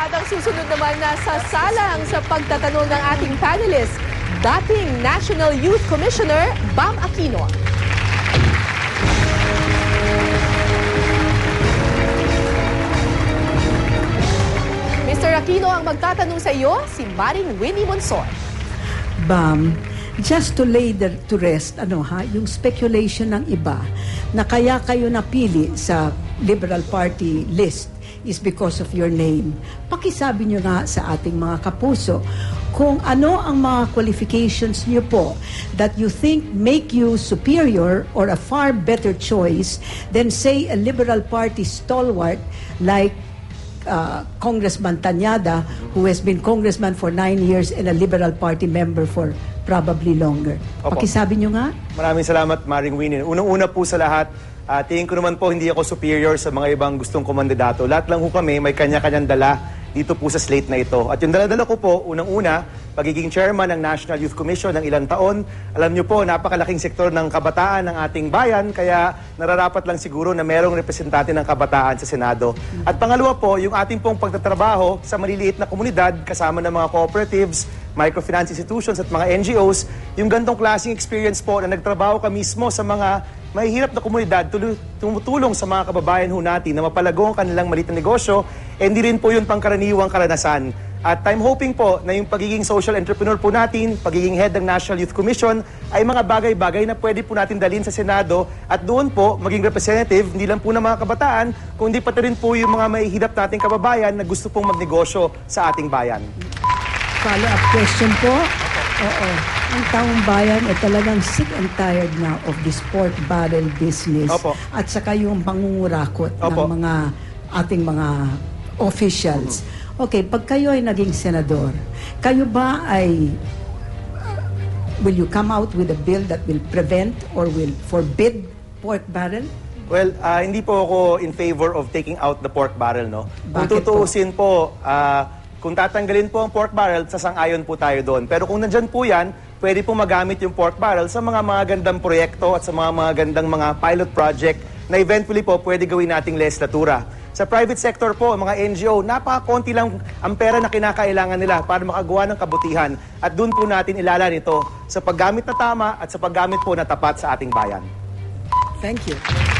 At ang susunod naman na sasalang sa pagtatanong ng ating panelist, dating National Youth Commissioner Bam Aquino. Mr. Aquino ang magtatanong sa iyo, si Maring Winnie Monsor. Bam, just to lay the, to rest, ano ha, yung speculation ng iba na kaya kayo napili sa Liberal Party list is because of your name. Pakisabi nyo nga sa ating mga kapuso kung ano ang mga qualifications niyo po that you think make you superior or a far better choice than say a Liberal Party stalwart like uh, Congressman Tanyada, who has been congressman for nine years and a Liberal Party member for probably longer. Opo. Pakisabi nyo nga. Maraming salamat, Maring Winnie. Unang-una po sa lahat, ah, tingin ko naman po hindi ako superior sa mga ibang gustong komandidato. Lahat lang po kami may kanya-kanyang dala dito po sa slate na ito. At yung dala-dala ko po, unang-una, pagiging chairman ng National Youth Commission ng ilang taon. Alam niyo po, napakalaking sektor ng kabataan ng ating bayan, kaya nararapat lang siguro na merong representante ng kabataan sa Senado. At pangalawa po, yung ating pong pagtatrabaho sa maliliit na komunidad, kasama ng mga cooperatives, microfinance institutions at mga NGOs, yung gantong klaseng experience po na nagtrabaho ka mismo sa mga mahihirap na komunidad, tulo- tumutulong sa mga kababayan ho natin na mapalago ang kanilang maliit na negosyo, eh, hindi rin po yun pangkaraniwang karanasan. At I'm hoping po na yung pagiging social entrepreneur po natin, pagiging head ng National Youth Commission, ay mga bagay-bagay na pwede po natin dalhin sa Senado at doon po maging representative, hindi lang po ng mga kabataan, kundi pati rin po yung mga mahihirap nating kababayan na gusto pong magnegosyo sa ating bayan. Follow-up question po. Oo. Ang taong bayan ay talagang sick and tired na of this pork barrel business. Opo. At saka yung pangungurakot Opo. ng mga ating mga officials. Okay, pag kayo ay naging senador, kayo ba ay will you come out with a bill that will prevent or will forbid pork barrel? Well, ah, hindi po ako in favor of taking out the pork barrel, no? Kung Bakit po? tutuusin po, ah, kung tatanggalin po ang pork barrel, sasang-ayon po tayo doon. Pero kung nandyan po yan, pwede po magamit yung pork barrel sa mga mga gandang proyekto at sa mga mga gandang mga pilot project na eventually po pwede gawin nating legislatura. Sa private sector po, mga NGO, napaka-konti lang ang pera na kinakailangan nila para makagawa ng kabutihan. At doon po natin ilalan ito sa paggamit na tama at sa paggamit po na tapat sa ating bayan. Thank you.